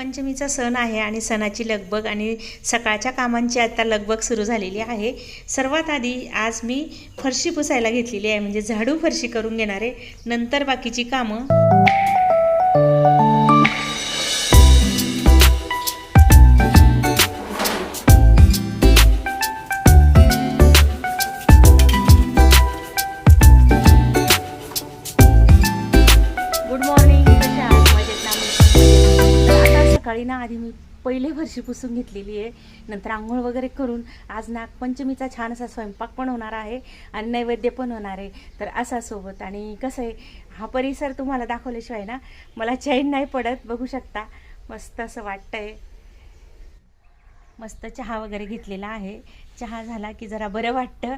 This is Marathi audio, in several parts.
नागपंचमीचा सण आहे आणि सणाची लगबग आणि सकाळच्या कामांची आता लगबग सुरू झालेली आहे. सर्वात आधी आज मी फरशी पुसायला घेतलेली आहे. म्हणजे झाडू फरशी करून घेणार आहे. नंतर बाकीची कामं. ना आधी मी पहिले वर्षी पुसून घेतलेली आहे. नंतर आंघोळ वगैरे करून आज नागपंचमीचा छान असा स्वयंपाक पण होणार आहे आणि नैवेद्य पण होणार आहे. तर असा सोबत आणि कसं आहे हा परिसर तुम्हाला दाखवल्याशिवाय ना मला चैन नाही पडत बघू शकता. मस्त असं वाटतंय. मस्त चहा वगैरे घेतलेला आहे. चहा झाला की जरा बरं वाटतं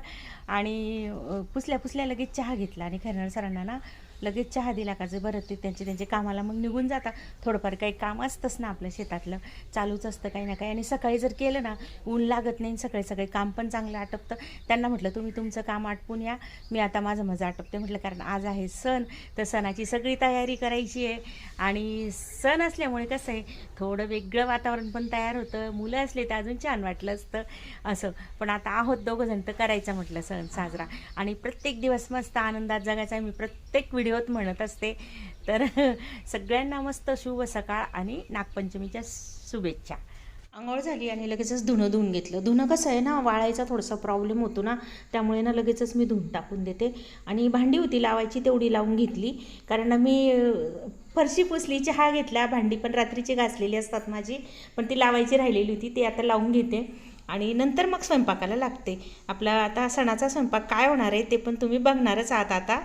आणि पुसल्या पुसल्या लगेच चहा घेतला आणि खरणार सरांना ना लगेच चहा दिला का जे बरं ते त्यांचे त्यांचे कामाला मग निघून जातात. थोडंफार काही काम असतंच ना आपलं शेतातलं. चालूच असतं काही ना काही. आणि सकाळी जर केलं ना ऊन लागत नाही सकाळी सकाळी काम पण चांगलं आटपतं. त्यांना म्हटलं तुम्ही तुमचं काम आटपून या. मी आता माझं माझं आटपते. म्हटलं कारण आज आहे सण. तर सणाची सगळी तयारी करायची आहे. आणि सण असल्यामुळे कसं आहे थोडं वेगळं वातावरण पण तयार होतं. मुलं असले तर अजून छान वाटलं असतं. असं. पण आता आहोत दोघं जण तर करायचं म्हटलं सण साजरा. आणि प्रत्येक दिवस मस्त आनंदात जगायचा. मी प्रत्येक व्हिडिओत म्हणत असते. तर सगळ्यांना मस्त शुभ सकाळ आणि नागपंचमीच्या शुभेच्छा. आंघोळ झाली आणि लगेचच धुणं धुवून घेतलं. धुणं कसं आहे ना वाळायचा थोडासा प्रॉब्लेम होतो ना त्यामुळे ना लगेचच मी धुवून टाकून देते. आणि भांडी होती लावायची तेवढी लावून घेतली. कारण मी फरशी पुसली चहा घेतला भांडी पण रात्रीची घासलेली असतात माझी. पण ती लावायची राहिलेली होती ती आता लावून घेते. आणि नंतर मग स्वयंपाकाला लागते. आपला आता सणाचा स्वयंपाक काय होणार आहे ते पण तुम्ही बघणारच आहात आता.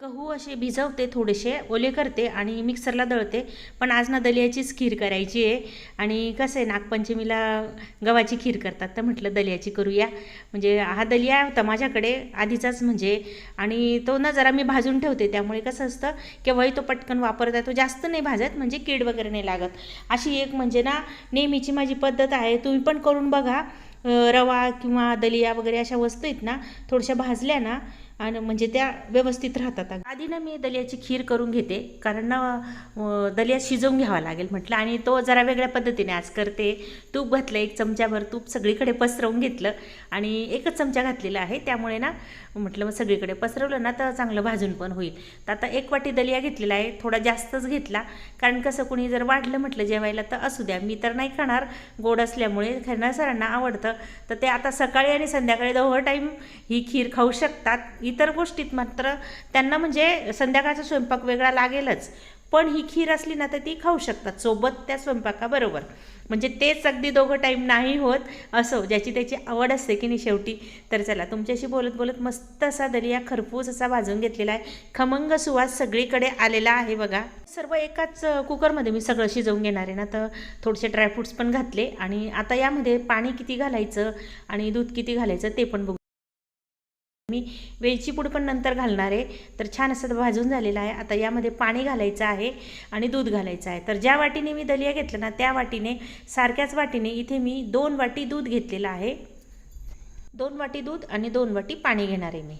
गहू असे भिजवते थोडेसे ओले करते आणि मिक्सरला दळते. पण आज ना दलियाचीच खीर करायची आहे. आणि कसं आहे नागपंचमीला गव्हाची खीर करतात तर म्हटलं दलियाची करूया. म्हणजे हा दलिया होता माझ्याकडे आधीचाच म्हणजे. आणि तो ना जरा मी भाजून ठेवते त्यामुळे कसं असतं केव्हाही तो पटकन वापरता तो जास्त नाही भाजत म्हणजे कीड वगैरे नाही लागत. अशी एक म्हणजे ना नेहमीची माझी पद्धत आहे. तुम्ही पण करून बघा. रवा किंवा दलिया वगैरे अशा वस्तू आहेत ना थोड्याशा भाजल्या ना आणि म्हणजे त्या व्यवस्थित राहतात. आधी ना मी दलियाची खीर करून घेते कारण ना दलिया शिजवून घ्यावा लागेल म्हटलं आणि तो जरा वेगळ्या पद्धतीने आज करते. तूप घातलं एक चमच्याभर तूप सगळीकडे पसरवून घेतलं आणि एकच चमचा घातलेला आहे. त्यामुळे ना म्हटलं मग सगळीकडे पसरवलं ना तर चांगलं भाजून पण होईल. तर आता एक वाटी दलिया घेतलेला आहे थोडा जास्तच घेतला. कारण कसं कुणी जर वाढलं म्हटलं जेवायला तर असू द्या मी तर नाही खाणार. गोड असल्यामुळे खाणार सरांना आवडतं. तर ते आता सकाळी आणि संध्याकाळी दोघं टाईम ही खीर खाऊ शकतात. इतर गोष्टीत मात्र त्यांना म्हणजे संध्याकाळचा स्वयंपाक वेगळा लागेलच. पण ही खीर असली ना तर ती खाऊ शकतात सोबत त्या स्वयंपाकाबरोबर. म्हणजे तेच अगदी दोघं टाईम नाही होत असो ज्याची त्याची आवड असते की नाही शेवटी. तर चला तुमच्याशी बोलत बोलत मस्त असा दलिया खरपूस असा भाजून घेतलेला आहे. खमंग सुवास सगळीकडे आलेला आहे बघा. सर्व एकाच कुकरमध्ये मी सगळं शिजवून घेणार आहे ना तर थोडेसे ड्रायफ्रूट्स पण घातले आणि आता यामध्ये पाणी किती घालायचं आणि दूध किती घालायचं ते पण बघू. मी वेलची पूड पण नंतर घालणार आहे. तर छान असं भाजून झालेलं आहे. आता यामध्ये पाणी घालायचं आहे आणि दूध घालायचं आहे. तर ज्या वाटीने मी दलिया घेतलं ना त्या वाटीने सारख्याच वाटीने इथे मी दोन वाटी दूध घेतलेलं आहे. दोन वाटी दूध आणि दोन वाटी पाणी घेणार आहे मी.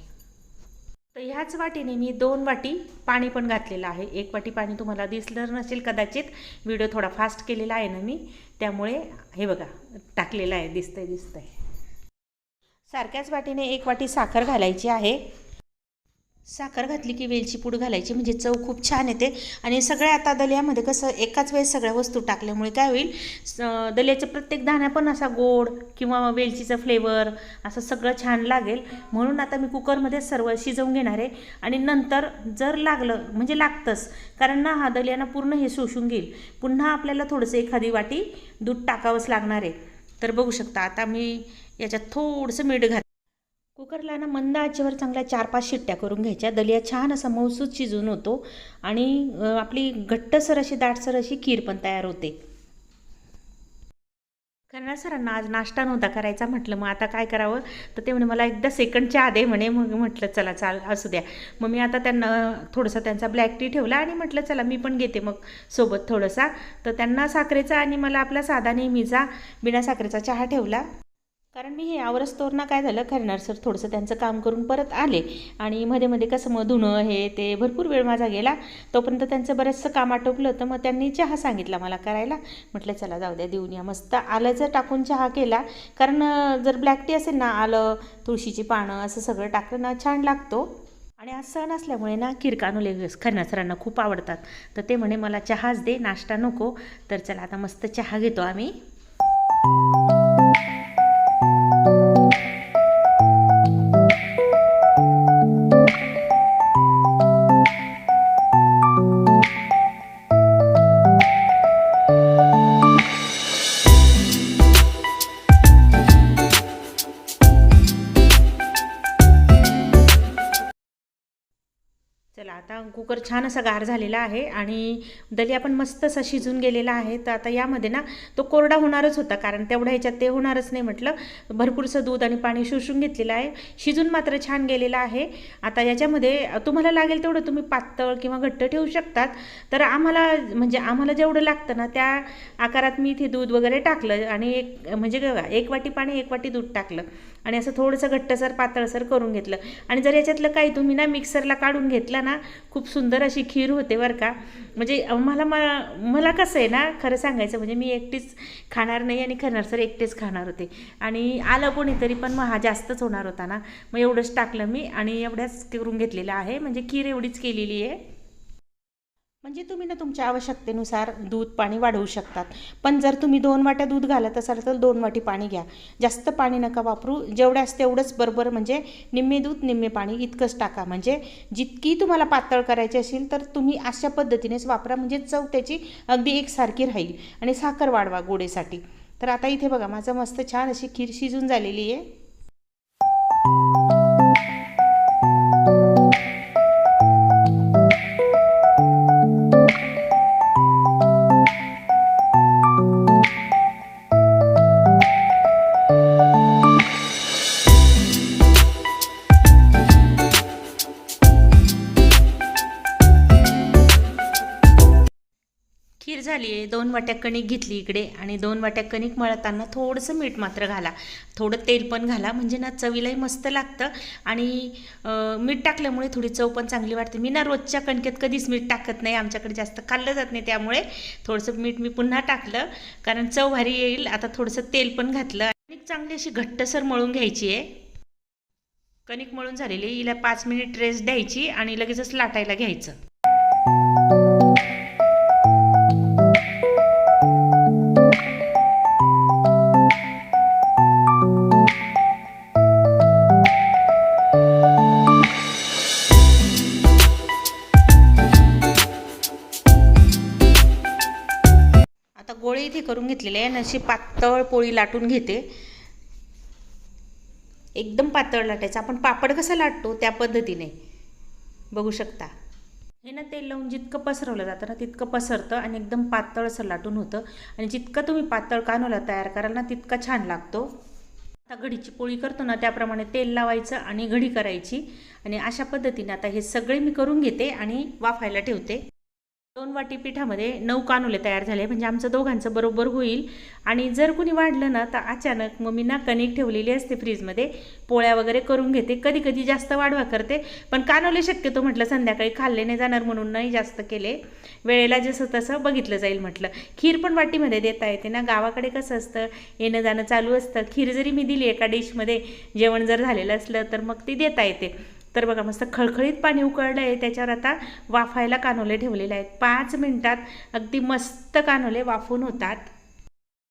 तर ह्याच वाटीने मी दोन वाटी पाणी पण घातलेलं आहे. एक वाटी पाणी तुम्हाला दिसलं नसेल कदाचित. व्हिडिओ थोडा फास्ट केलेला आहे ना मी. त्यामुळे हे बघा टाकलेलं आहे दिसतंय दिसतंय. सारख्याच वाटीने एक वाटी साखर घालायची आहे. साखर घातली की वेलची पूड घालायची म्हणजे चव खूप छान येते. आणि सगळ्या आता दलियामध्ये कसं एकाच वेळेस सगळ्या वस्तू टाकल्यामुळे काय होईल स- प्रत्येक दाणा पण असा गोड किंवा वेलचीचा फ्लेवर असं सगळं छान लागेल. म्हणून आता मी कुकरमध्ये सर्व शिजवून घेणार आहे. आणि नंतर जर लागलं म्हणजे लागतंच कारण ना हा दलियाना पूर्ण हे शोषून घेईल. पुन्हा आपल्याला थोडंसं एखादी वाटी दूध टाकावंच लागणार आहे. तर बघू शकता आता मी याच्यात थोडंसं मीठ घात कुकरला ना मंद आचेवर चांगल्या चार पाच शिट्ट्या करून घ्यायच्या. दलिया छान असा मौसूद शिजून होतो आणि आपली घट्टसर अशी दाटसर अशी खीर पण तयार होते. करणार सरांना आज नाश्ता नव्हता करायचा म्हटलं मग आता काय करावं? तर ते म्हणे मला एकदा सेकंड चहा दे म्हणे मग म्हटलं चला चाल असू द्या. मग मी आता त्यांना थोडंसं त्यांचा ब्लॅक टी ठेवला आणि म्हटलं चला मी पण घेते मग सोबत थोडंसा. तर त्यांना साखरेचा आणि मला आपला साधा नेहमीचा बिना साखरेचा चहा ठेवला. कारण मी हे आवरस्तोवर तोरणा काय झालं? खरणार सर थोडंसं त्यांचं काम करून परत आले. आणि मध्ये मध्ये कसं मग धुणं हे ते भरपूर वेळ माझा गेला. तोपर्यंत त्यांचं बरंचसं काम आटोपलं तर मग त्यांनी चहा सांगितला मला करायला. म्हटलं चला जाऊ द्या देऊन या. मस्त आल्याचं टाकून चहा केला. कारण जर ब्लॅक टी असेल ना आलं तुळशीची पानं असं सगळं टाकलं ना छान लागतो. आणि आज सण असल्यामुळे ना किरकानुले खरना सरांना खूप आवडतात. तर ते म्हणे मला चहाच दे नाश्ता नको. तर चला आता मस्त चहा घेतो आम्ही. चला कुकर छान असा गार झालेला आहे आणि दलिया पण मस्त असा शिजून गेलेला आहे. तर आता यामध्ये ना तो कोरडा होणारच होता कारण तेवढ्या ह्याच्यात ते होणारच नाही म्हटलं. भरपूरसं दूध आणि पाणी शोषून घेतलेलं आहे. शिजून मात्र छान गेलेला आहे. आता याच्यामध्ये तुम्हाला लागेल तेवढं तुम्ही पातळ किंवा घट्ट ठेवू शकतात. तर आम्हाला म्हणजे आम्हाला जेवढं लागतं ना त्या आकारात मी इथे दूध वगैरे टाकलं आणि एक म्हणजे एक वाटी पाणी एक वाटी दूध टाकलं. आणि असं थोडंसं घट्टसर पातळसर करून घेतलं. आणि जर याच्यातलं काही तुम्ही ना मिक्सरला काढून घेतला ना खूप सुंदर अशी खीर होते बरं का. म्हणजे मला मला मला कसं आहे ना खरं सांगायचं म्हणजे मी एकटीच खाणार नाही आणि खाणार सर एकटेच खाणार होते. आणि आलं कोणीतरी पण मग हा जास्तच होणार होता ना. मग एवढंच टाकलं मी आणि एवढ्याच करून घेतलेलं आहे. म्हणजे खीर एवढीच केलेली आहे. म्हणजे तुम्ही ना तुमच्या आवश्यकतेनुसार दूध पाणी वाढवू शकतात. पण जर तुम्ही दोन वाट्या दूध घालत असाल तर दोन वाटी पाणी घ्या. जास्त पाणी नका वापरू. जेवढ्यास तेवढंच बरोबर म्हणजे निम्मे दूध निम्मे पाणी इतकंच टाका. म्हणजे जितकी तुम्हाला पातळ करायची असेल तर तुम्ही अशा पद्धतीनेच वापरा. म्हणजे चव त्याची अगदी एकसारखी राहील आणि साखर वाढवा गोडेसाठी. तर आता इथे बघा माझं मस्त छान अशी खीर शिजून झालेली आहे. झाली आहे दोन वाट्या कणिक घेतली इकडे आणि दोन वाट्या कणिक मळताना थोडंसं मीठ मात्र घाला. थोडं तेल पण घाला म्हणजे ना चवीलाही मस्त लागतं आणि मीठ टाकल्यामुळे थोडी चव पण चांगली वाटते मी ना रोजच्या कणकेत कधीच मीठ टाकत नाही आमच्याकडे जास्त खाल्लं जात नाही त्यामुळे थोडंसं मीठ मी पुन्हा टाकलं कारण चव भारी येईल. आता थोडंसं तेल पण घातलं. कणिक चांगली अशी घट्टसर मळून घ्यायची आहे. कणिक मळून झालेली हिला पाच मिनिट रेस्ट द्यायची आणि लगेचच लाटायला घ्यायचं. करून घेतलेले आहे आणि अशी पातळ पोळी लाटून घेते. एकदम पातळ लाटायचं. आपण पापड कसं लाटतो? त्या पद्धतीने. बघू शकता. हे ना तेल लावून जितकं पसरवलं जातं ना तितकं पसरतं आणि एकदम पातळ असं लाटून होतं. आणि जितकं तुम्ही पातळ कानोला तयार कराल ना तितका छान लागतो. आता घडीची पोळी करतो ना त्याप्रमाणे तेल लावायचं आणि घडी करायची. आणि अशा पद्धतीने आता हे सगळे मी करून घेते आणि वाफायला ठेवते. दोन वाटी पिठामध्ये नऊ कानुले तयार झाले म्हणजे आमचं दोघांचं बरोबर होईल. आणि जर कुणी वाढलं ना तर अचानक मग मी ना कणिक ठेवलेली असते फ्रीजमध्ये. पोळ्या वगैरे करून घेते. कधी कधी जास्त वाढवा करते. पण कानोले शक्यतो म्हटलं संध्याकाळी खाल्ले नाही जाणार म्हणून नाही जास्त केले. वेळेला जसं तसं बघितलं जाईल म्हटलं. खीर पण वाटीमध्ये देता येते ना. गावाकडे कसं असतं येणं जाणं चालू असतं. खीर जरी मी दिली एका डिशमध्ये जेवण जर झालेलं असलं तर मग ती देता येते. तर बघा मस्त खळखळीत पाणी उकळलं आहे. त्याच्यावर आता वाफायला कानोले ठेवलेले आहेत. पाच मिनटात अगदी मस्त कानोले वाफून होतात.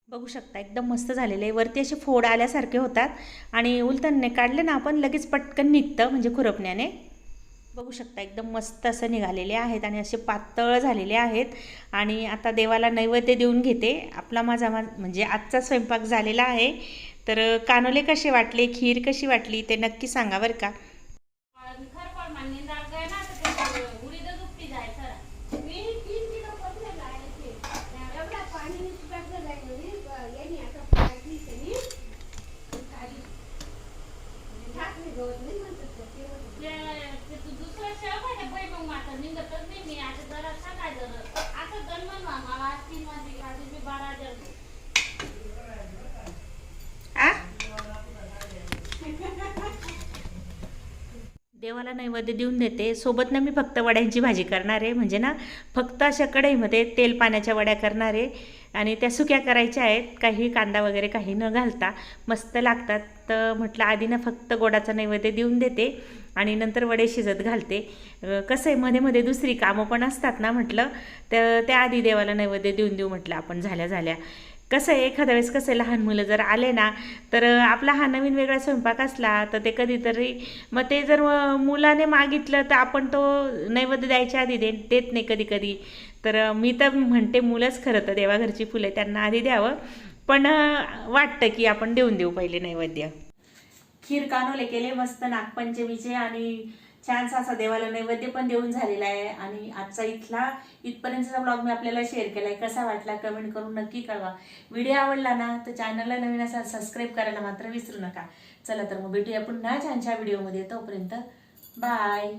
बघू शकता एकदम मस्त झालेले आहे. वरती असे फोड आल्यासारखे होतात. आणि उलतनने काढले ना आपण लगेच पटकन निघतं म्हणजे खुरपण्याने. बघू शकता एकदम मस्त असं निघालेले आहेत आणि असे पातळ झालेले आहेत. आणि आता देवाला नैवेद्य देऊन घेते. आपला माझा मा म्हणजे आजचा स्वयंपाक झालेला आहे. तर कानोले कसे वाटले खीर कशी वाटली ते नक्की सांगा बरं का खरपड मान्य जाग आहे ना तर ते उडीदच उपटी जायचं मी तीन किलो पत्र लावायचे. एवढा पाणी टाकलं जाईल म्हणे, यांनी आता टाकली त्यांनी. काढली. टाकली गवत नाही म्हणतात ते, ते होतं. ते ते तू दुसरं शेव पाहिजे बाई मग माझं निघतच नाही मी आता जरा सांगाय जरा आता जन्मन मला आज तीन वाजले आधी मी बारा हजार आ देवाला नैवेद्य देऊन देते. सोबत ना मी फक्त वड्यांची भाजी करणार आहे. म्हणजे ना फक्त अशा कढईमध्ये तेल पाण्याच्या वड्या करणार आहे. आणि त्या सुक्या करायच्या आहेत. काही कांदा वगैरे काही न घालता मस्त लागतात. तर म्हटलं आधी ना फक्त गोडाचा नैवेद्य देऊन देते आणि नंतर वडे शिजत घालते. कसं आहे मध्ये मध्ये दुसरी कामं पण असतात ना म्हटलं तर त्या आधी देवाला नैवेद्य देऊन देऊ म्हटलं आपण झाल्या झाल्या. कसं आहे एखाद्या वेळेस कसं आहे लहान मुलं जर आले ना तर आपला हा नवीन वेगळा स्वयंपाक असला तर ते कधीतरी मग ते जर मुलाने मागितलं तर आपण तो नैवेद्य द्यायच्या आधी दे देत नाही कधी कधी तर मी तर म्हणते मुलंच खरं तर देवाघरची फुले त्यांना आधी द्यावं. पण वाटतं की आपण देऊन देऊ पहिले नैवेद्य. खीर कानोले केले मस्त नागपंचमीचे आणि छानसा असा देवाला नैवेद्य पण देऊन झालेला आहे. आणि आजचा इथला इथपर्यंतचा ब्लॉग मी आपल्याला शेअर केला आहे कसा वाटला कमेंट करून नक्की कळवा. व्हिडिओ आवडला ना तर चॅनलला नवीन असाल सबस्क्राईब करायला मात्र विसरू नका. चला तर मग भेटूया पुन्हा छानशा व्हिडिओमध्ये तोपर्यंत बाय